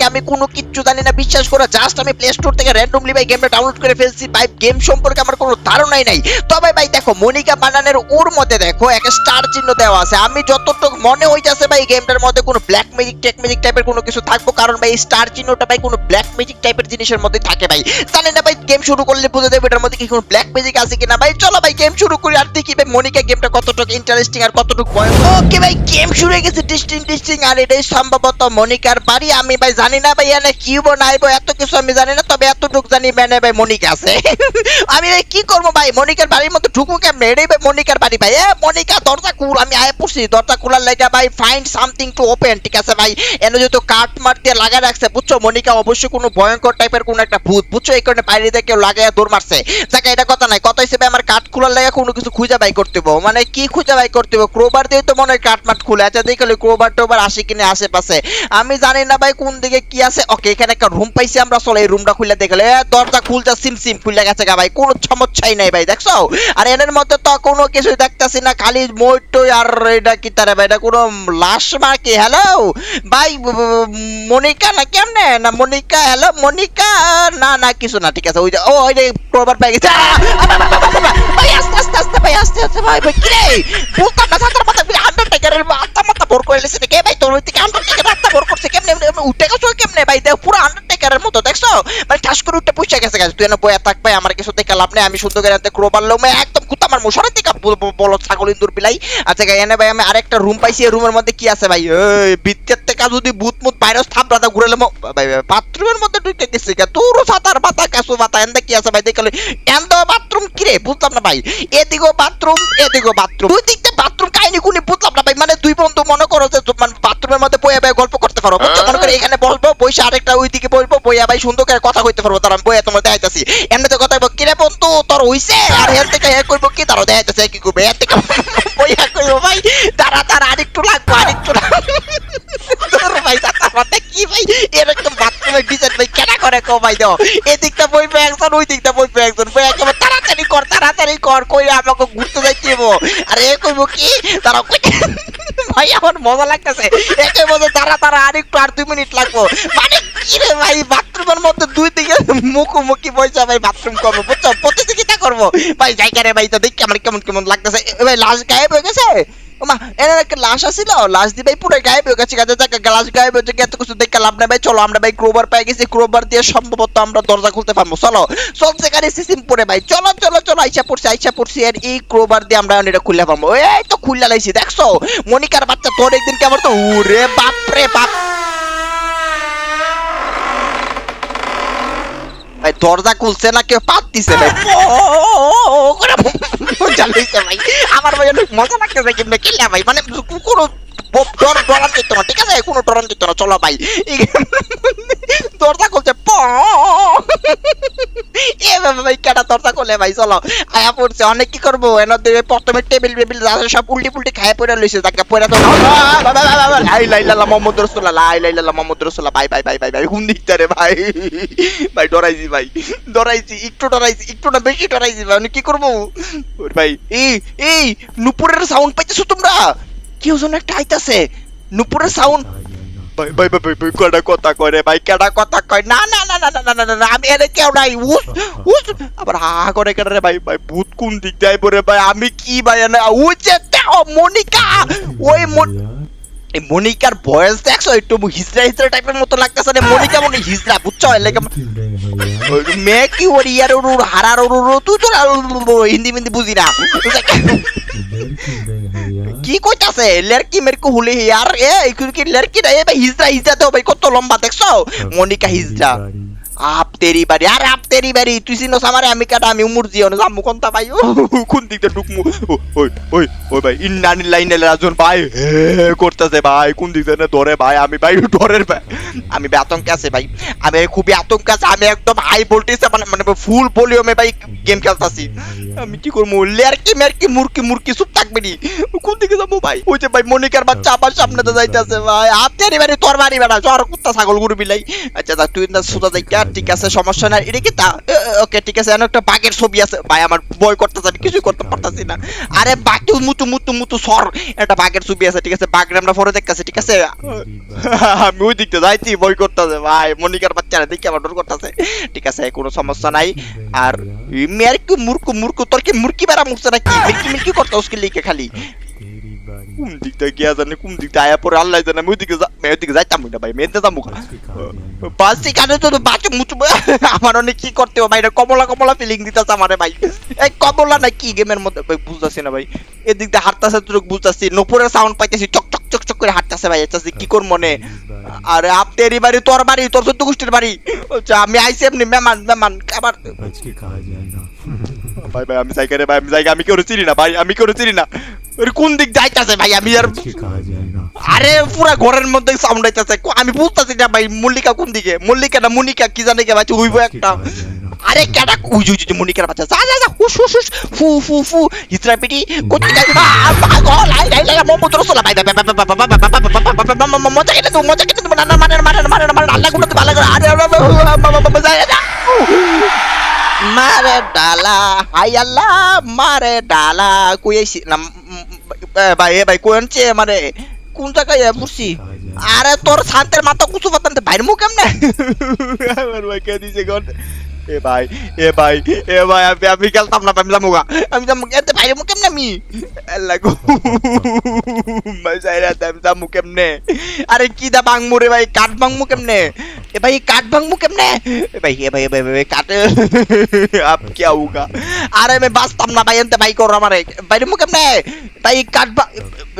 আমি কোনো স্টোর চিহ্ন দেওয়া আছে। আমি যতটুকু মনে হইতাছে ভাই গেমটার মধ্যে কোনো ব্ল্যাক ম্যাজিক টেক ম্যাজিক টাইপের কোনো কিছু থাকব। কারণ ভাই স্টার চিহ্নটা ভাই, কোনো ব্ল্যাক ম্যাজিক টাইপের জিনিসের মধ্যে থাকে ভাই। জানি না ভাই গেম শুরু করলে বুঝে দেবে এটার মধ্যে কি কোনো ব্ল্যাক ম্যাজিক আছে কিনা। ভাই, চলো ভাই শুরু করি আর দেখি ভাই মনিকা গেমটা কতটুকু ইন্টারেস্টিং আর কতটুকু ভয় ওকে ভাই গেম শুরু হয়ে গেছে ডিস্টিং ডিস্টিং আর এটাই সম্ভবত মনিকার বাড়ি। আমি ভাই জানি না ভাই এনে কি বানাইবো এত কিছু আমি জানি না, তবে এতটুকু জানি মানে ভাই মনিকা আছে। আমি ভাই কি করব ভাই, মনিকার বাড়ির মধ্যে ঢুকু কেমনে? এটাই ভাই মনিকার বাড়ি ভাই। এ, মনিকা, দরজা খুল, আমি আয় পড়ছি। দরজা খোলার লেগে ভাই ফাইন্ড সামথিং টু ওপেন ঠিক আছে ভাই? এনে যেহেতু কাঠ মার দিয়ে লাগা রাখছে, বুঝছ? মনিকা অবশ্যই কোনো ভয়ঙ্কর টাইপের কোনো একটা ভূত, বুঝছ? এই কারণে বাইরে থেকে কেউ লাগাইয়া দৌড় মারছে। যাকে, এটা কথা নাই। কথা হিসেবে আমার কাঠ খোলার লেগে কোনো কিছু খুঁজে বাই করতে হইবো। মানে কি খুঁজে বাই করতে হইবো? ক্রোবার দিয়ে তো মনে হয় কাঠ মাঠ খুলে আচ্ছা দেখলে ক্রোবার টোবার আসে কিনে আশেপাশে আমি জানি না ভাই কোন দিকে কি আছে ওকে এখানে একটা রুম পাইছি আমরা চলো এই রুমটা খুলে দেখলে দরজা খুলতে সিম সিম খুলে গেছে গা ভাই কোনো সমস্যাই নাই ভাই দেখছ আর এর মধ্যে তো কোনো কিছুই দেখতাছি না খালি মইটই আর এটা কি তারে ভাই এটা কোনো লাশ মা কি হ্যালো ভাই মনিকা না কেমনে না মনিকা হ্যালো মনিকা না না কিছু না ঠিক আছে ওই যে ও ওই যে প্রবার পেয়ে গেছে আস্তে আস্তে আস্তে ভাই, আস্তে আস্তে ভাই ভাই কিরে বলতাম না, সাঁতার মাথা হান্ড্রেড টাকার মাথা মাথা ভোর করে লেছে কে ভাই, তোর থেকে হান্ড্রেড টাকার মাথা ভোর করছে, কেমনে উঠে গেল? ঠাস করে উঠে পুষে গেছে গেছে তুই এনে বয়া থাক আমার কিছু দেখে লাভ নেই, আমি করে এতে ক্রোবার লোমে একদম কুতা আমার মশারের দিকে বলো ছাগল ইন্দুর বিলাই। আচ্ছা এনে ভাই, আমি আরেকটা রুম পাইছি, এই রুমের মধ্যে কি আছে ভাই? ভিতর থেকে যদি ভূত মুত ভাইরাস থাপড়াতে ঘুরেলে ভাই বাথরুমের মধ্যে ঢুকে গেছে কে তোর সাতার পাতা কাসু পাতা এন্দা কি আছে ভাই? দেখলে এন্দ বাথরুম কি রে বুঝলাম না ভাই। এদিকেও বাথরুম এদিকেও বাথরুম দুই দিকতে বাথরুম কাহিনী কুনি বুঝলাম না ভাই। মানে দুই বন্ধু মনে করো যে মানে বাথরুমের মধ্যে বইয়া ভাই গল্প করতে পারো বুঝছ মনে করে এখানে বলব বইসা আরেকটা ওই দিকে বসবো বইয়া ভাই সুন্দর করে কথা কইতে পারব তার আমি বইয়া তোমার দেখাইতেছি। এমনিতে কথা বলব কিরে বন্ধু তোর হইছে? আর এর থেকে এ করব কি? তারও দেখাইতেছে কি করবে এর থেকে বইয়া কইবো ভাই তারা তারা আরেকটু লাগবো আরেকটু লাগবো। তোর ভাই তাতা মাথা কি ভাই এরকম বাথরুমে ডিজাইন ভাই কেনা করে কো ভাই দাও। এদিকটা বইবে একজন ওই দিকটা বইবে একজন বই একেবারে তাড়াতাড়ি কর তাড়াতাড়ি কর কই আমাকে ঘুরতে যাইতে আরে এ কইবো কি? তারা ভাই, আমার মজা লাগতেছে। একে মজা তারা তারা আরেকটু আর দুই মিনিট লাগবো। মানে কি রে ভাই, বাথরুমের মধ্যে দুই দিকে মুখোমুখি বসে ভাই বাথরুম করব, বুঝছ? প্রতিযোগিতা করব। ভাই, জায়গা রে ভাই, তো দেখি আমার কেমন কেমন লাগতেছে। ভাই, লাশ গায়েব হয়ে গেছে? ওমা এর একটা লাশ আছিল লাশ দিয়ে ভাই পুরো গায়েব হয়ে গেছে গাছে জায়গা লাশ গায়েব হয়ে গেছে এত কিছু দেখে লাভ নাই ভাই চলো আমরা ভাই ক্রোবার পেয়ে গেছি ক্রোবার দিয়ে সম্ভবত আমরা দরজা খুলতে পারব চলো চলছে গাড়ি সিসিম পরে ভাই চলো চলো চলো আইসা পড়ছি আইসা পড়ছি আর এই ক্রোবার দিয়ে আমরা এটা খুলে পারব এই তো খুললা লাইছি দেখছ মনিকার বাচ্চা তোর একদিন কেমন তো ওরে বাপ রে বাপ ভাই দরজা খুলছে না কেউ পাত দিছে ভাই আমার ভাই অনেক মজা লাগতেছে কিন্তু কিল্লা ভাই মানে কোনো ডর ডরান দিত না, ঠিক আছে? কোনো ডরান দিত না, চলো ভাই। দরজা খুলছে, প। ভাই কেটা দরজা খুলে ভাই, চলো। আয়া পড়ছে, অনেক কি করব? এনে প্রথমে টেবিল টেবিল সব উল্টি পুল্টি খায় পড়ে লইছে তাকে পড়ে তো লাইলা মোহাম্মদ রসোল্লা লাই লাইলা মোহাম্মদ রসোল্লা ভাই ভাই ভাই ভাই ভাই হুম দিকটা রে ভাই। ভাই, ডরাইছি ভাই, ডরাইছি, একটু ডরাইছি একটু না বেশি ডরাইছি, ভাই কি করব? ভাই, এই এই, নুপুরের সাউন্ড পাইতেছো তোমরা? কেউ যেন একটা আইতাছে। নুপুরের সাউন্ড ভাই ভাই ভাই ভাই কেডা কথা কয় রে, ভাই, কেডা কথা কয়? না না না না না না না আমি এর কেউ নাই, উস উস, আবার হা করে কেডা রে, ভাই ভাই, ভূত কোন দিক যায় পরে ভাই, আমি কি ভাই না উচে মনিকা, ওই মন এই মনিকার ভয়েস দেখছ? একটু হিজরা হিজরা টাইপের মতো লাগতেছে না মনিকা মনে হিজরা বুঝছ? লাগে মে কি ওর ইয়ার ওর হারার ওর ওর তুই তো হিন্দি মিন্দি বুঝি না। কি কইতাছে? লড়কি মেরকু হুলি ইয়ার এ কি লড়কি না এ ভাই হিজরা হিজরা তো ভাই, কত লম্বা দেখছ? মনিকা হিজরা আপ তেরি বাড়ি আর আপ তেরি বাড়ি তুই চিনোস আমারে? আমি কাটা আমি উমুর জিও না জামু কোনটা ভাই কোন ঢুকমু? ওই ওই ওই ভাই ইন্নানি লাইনে রাজন ভাই করতেছে ভাই কোন দিয়ে ধরে ভাই? আমি ভাই ডরের ভাই। আমি ভাই আতঙ্কে আছে ভাই। আমি খুবই আতঙ্কে আছে আমি একদম হাই ভোল্টেজে মানে মানে ফুল ভলিউমে ভাই গেম খেলতাছি। আমি কি করব? লেরকি মেরকি মুরকি মুরকি চুপ থাকবে নি? কোন দিকে যাব ভাই? ওই যে ভাই মনিকার বাচ্চা আমার সামনে তো যাইতেছে ভাই। আপনি বাড়ি তোর বাড়ি বেড়া চর কুত্তা ছাগল গুরু বিলাই। আচ্ছা তুই না ঠিক আছে সমস্যা নাই। এটা কি তা? ওকে ঠিক আছে এখানে একটা বাঘের ছবি আছে। ভাই আমার বই করতেছে আমি কিছু করতে পারতাছি না। আরে বাকি মুতু মুতু মুতু সর। একটা বাঘের ছবি আছে ঠিক আছে বাঘের আমরা পরে দেখতেছি ঠিক আছে? আমি ওই দিকতে যাইছি বই করতেছে ভাই। মনিকার বাচ্চারা দেখি আমার ডর করতেছে। ঠিক আছে কোনো সমস্যা নাই। আর মেয়ের কি মূর্খ মূর্খ? তোর কি মুরকি বেড়া মুখছে নাকি? মিল্কি মিল্কি করতে ওসকে লিখে খালি। কোন দিক দিয়ে গিয়া জানি কোন দিক দিয়ে আয়া পরে আল্লাহ জানে আমি ওইদিকে ওইদিকে যাইতাম না ভাই মেয়েতে যাব বাসি কানে তো বাঁচে মুচু আমার অনেক কি করতে হবে ভাই কমলা কমলা ফিলিং দিতেছে আমারে ভাই এই কমলা না কি গেমের মধ্যে ভাই বুঝতেছি না ভাই এদিক দিয়ে হাঁটতেছে তো বুঝতেছি নপুরের সাউন্ড পাইতেছি চক চক চক চক করে হাঁটতেছে ভাই আচ্ছা কি কর মনে আরে আপনি বাড়ি তোর বাড়ি তোর সত্য গোষ্ঠীর বাড়ি আমি আইসি আপনি মেমান মেমান আবার ভাই ভাই আমি সাইকেলে ভাই আমি সাইকেল আমি কেউ চিনি না ভাই আমি কেউ চিনি না কোন দিক যাইতাছে ভাই আমি আর আরে পুরা ঘরের মধ্যে সাউন্ড আইতাছে আমি বুঝতাছি না ভাই মল্লিকা কোন দিকে মল্লিকা না মনিকা কি জানে কে বাচ্চা হইব একটা আরে কেডা উই উই মনিকার বাচ্চা যা যা যা হুস হুস হুস ফু ফু ফু ইত্রা পিটি কোথায় যাই না পাগল আই লাই লাই মম তোর সোলা ভাই মজা কেটে তুমি মজা কেটে তুমি না না মানে মানে মানে মানে আল্লাহগুলো তো ভালো করে আরে মারে ডালা হাই আল্লাহ মারে ডালা কুয়েছি না ভাই, এ, ভাই, কোন চে মানে কোন জায়গায় পড়ছি আরে, তোর শান্তের মাথা কুচু পাতানতে বাইর মুখ কেমনে? আমার ভাই কে দিছে গন এ, ভাই এ ভাই এ, ভাই, আমি আমি গেলতাম না পামলাম মুগা আমি তো এতে বাইরে মুখ কেমনে আমি? লাগো ভাই, সাইরা আমি দাম মুখ কেমনে? আরে, কি দা বাংমু রে ভাই কাট বাংমু কেমনে? એ ભાઈ કાટ ભંગવું કેમને એ ભાઈ એ ભાઈ એ ભાઈ કાટ આપ ક્યાં હોગા আরে, আমি বাঁচতাম না ভাই, এনতে ভাই করো আমারে। ভাই মু কেমনে ভাই কাট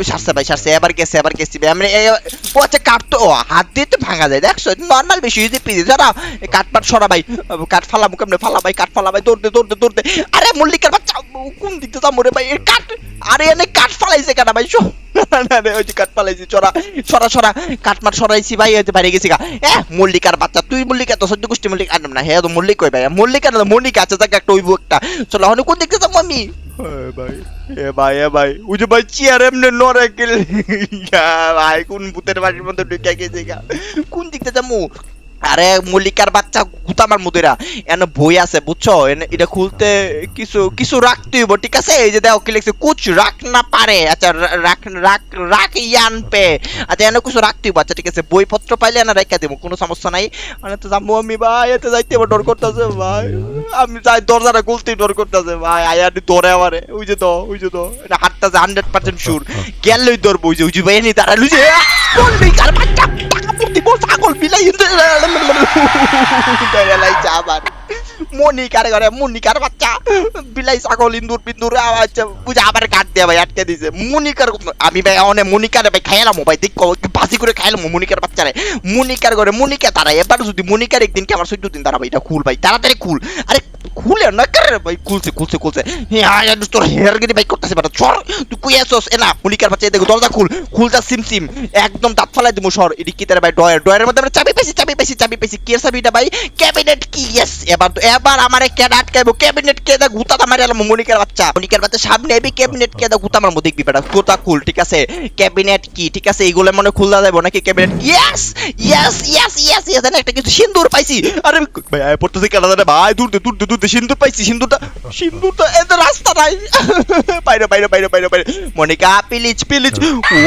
সারছে ভাই, সারছে, এবার গেছে, এবার গেছি ভাই। আমি পচে আচ্ছা, কাট তো হাত দিয়ে তো ভাঙা যায়, দেখছ? নর্মাল বেশি যদি পিজি ধরা। কাট সরা ভাই। কাট ফালা মু কেমনে? ফালা ভাই কাট ফালা ভাই, দৌড়তে দৌড়তে দৌড়তে। আরে, মল্লিকার বাচ্চা কোন দিকতে যা মরে ভাই? কাট আরে, এনে কাট ফালাইছে কাটা ভাই? না রে ওই যে কাট ফালাইছি চড়া সরা সরা। কাট মাট সরাইছি ভাই বাইরে গেছি গা। এ, মল্লিক মল্লিকার বাচ্চা, তুই মল্লিকা তো সহ্য গোষ্ঠী মল্লিক আনলাম না হ্যাঁ তো মল্লিক কই ভাই? মল্লিকা না মনিকা আছে তাকে একটা ওইবু একটা। চলো হনু কোন দেখতে যাব আমি? ভাই, এ ভাই এ ভাই, ওই যে ভাই, চেয়ার এমনি নরে গেল। ভাই, কোন ভূতের বাড়ির মধ্যে ঢুকে গেছে কোন দিকতে যাব? আরে মল্লিকার বাচ্চা গুতামার মুদিরা। এনে বই আছে, বুঝছ? এটা খুলতে কিছু কিছু রাখতে হইব, ঠিক আছে? এই যে দেখো, কি লিখছে? কুছ রাখ না পারে। আচ্ছা রাখ রাখ রাখ ইয়ান পে। আচ্ছা এনে কিছু রাখতে হইব। আচ্ছা ঠিক আছে, বইপত্র পাইলে এনে রেখে দেবো, কোনো সমস্যা নাই। মানে তো যাব আমি, ভাই, এতে যাইতে এবার ডর করতেছে, ভাই। আমি যাই, দরজাটা খুলতেই ডর করতেছে, ভাই। আয়ানি ধরে আমারে। ওই যে তো, ওই যে তো। এটা হাতটাছে হান্ড্রেড পার্সেন্ট শিওর গেলেই ধরবো, ওই যে ওই যে, ভাই, এনে দাঁড়াল যে মল্লিকার বাচ্চা! বিলাই লাইছে আবার মনিকার ঘরে মনিকার বাচ্চা। বিলাই ছাগল, ইন্দুর বিন্দুর আওয়াজ বুঝে আবার কাট দিয়ে ভাই আটকে দিছে। মনিকার আমি ভাই অনেক মনিকার ভাই খাইলাম ভাই দেখ বাসি করে খাইলাম মনিকার বাচ্চারে। মনিকার ঘরে মনিকা তারা, এবার যদি মনিকার একদিন কি আমার চোদ্দ দিন তারা ভাই, এটা খুল ভাই, তাড়াতাড়ি খুল। আরে খুলে বাচ্চা দেখো বাচ্চা সামনে এবি ক্যাবিনেট কে দা গুতা আমার খুল ঠিক আছে ক্যাবিনেট কি ঠিক আছে, এইগুলো মনে খুললা যাব নাকি cabinet yes yes yes yes yes একটা কিছু সিন্দুর পাইছি, আরে, ভাই পড়তেছে ভাই, দূর দূর দে সিন্দুর পাইছি সিন্দুরটা সিন্দুরটা এত রাস্তা নাই বাইরে বাইরে বাইরে বাইরে বাইরে মনিকা পিলিচ পিলিচ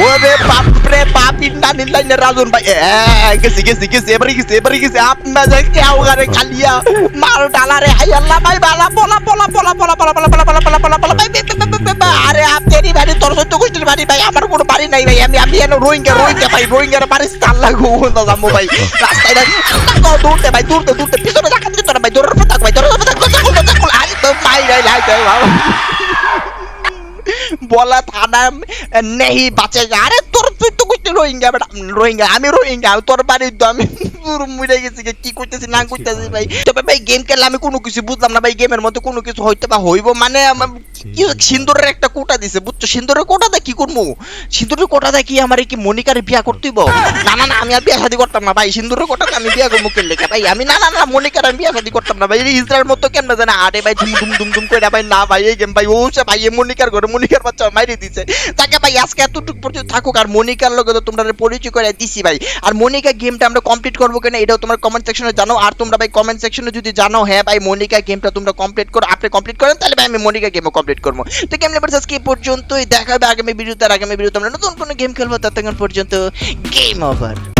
ওরে বাপ রে বাপ ইন্ডা নিলাইনে রাজন ভাই গেছি গেছি গেছি এবারে গেছি এবারে গেছি আপ মেজে কেউ গারে খালিয়া মার ডালারে হাই আল্লাহ ভাই বালা বলা বলা বলা বলা বলা বলা বলা বলা বলা বলা বলা ভাই বে, বে, বে, বে, বে, বে, আরে আপনি বাড়ি তোর সত্য গোষ্ঠীর বাড়ি ভাই আমার কোনো বাড়ি নাই ভাই আমি আমি এনে রোহিঙ্গা রোহিঙ্গা ভাই রোহিঙ্গার বাড়ি আল্লাহ গো যাব ভাই রাস্তায় ভাই দৌড়তে ভাই দৌড়তে দৌড়তে পিছনে দেখা দিতে ভাই দৌড়ার পর ভাই দৌড়ার বলা থানা নেই বাঁচে আরে তোর তুই তো করতে রোহিঙ্গা বেটা। রোহিঙ্গা আমি রোহিঙ্গা তোর বাড়ি তো আমি মুড়ে গেছি কি করতেছি না করতেছি ভাই? তবে ভাই গেম খেললে আমি কোনো কিছু বুঝলাম না ভাই। গেমের মধ্যে কোনো কিছু হইতে বা হইব মানে আমার কি? সিন্দুরের একটা কোটা দিছে, বুঝছ? সিন্দুরের কোটাতে কি সিন্দুরের কোটাতে কি আমার কি বিয়া না না না, আমি আর বিয়া শাদি করতাম না ভাই, সিন্দুরের কোটাতে আমি বিয়া করব কেন লেখা ভাই, আমি না না না, মনিকার আমি বিয়া শাদি করতাম না ভাই ইসরায়েল মতো কেন আরে ভাই করে ভাই, না ভাই, এই গেম ভাই, ও সে ভাই মনিকার ঘরে মনিকার বাচ্চা মাইরে দিছে। তাকে ভাই, আজকে এতটুকু পর্যন্ত থাকুক, আর মনিকার লগে তো তোমরা পরিচয় করে দিছি ভাই। আর মনিকা গেমটা আমরা কমপ্লিট করব কিনা? এটাও তোমার কমেন্ট সেকশনে জানো। আর তোমরা ভাই কমেন্ট সেকশনে যদি জানো হ্যাঁ ভাই, মনিকা গেমটা তোমরা কমপ্লিট করো। আপনি কমপ্লিট করেন, তাহলে ভাই, আমি মনিকা গেমও কমপ্লিট করব। তো গেম লেবার আজকে পর্যন্তই? দেখা হবে আগামী ভিডিওতে আর আগামী ভিডিওতে আমরা নতুন কোনো গেম খেলব, ততক্ষণ পর্যন্ত গেম ওভার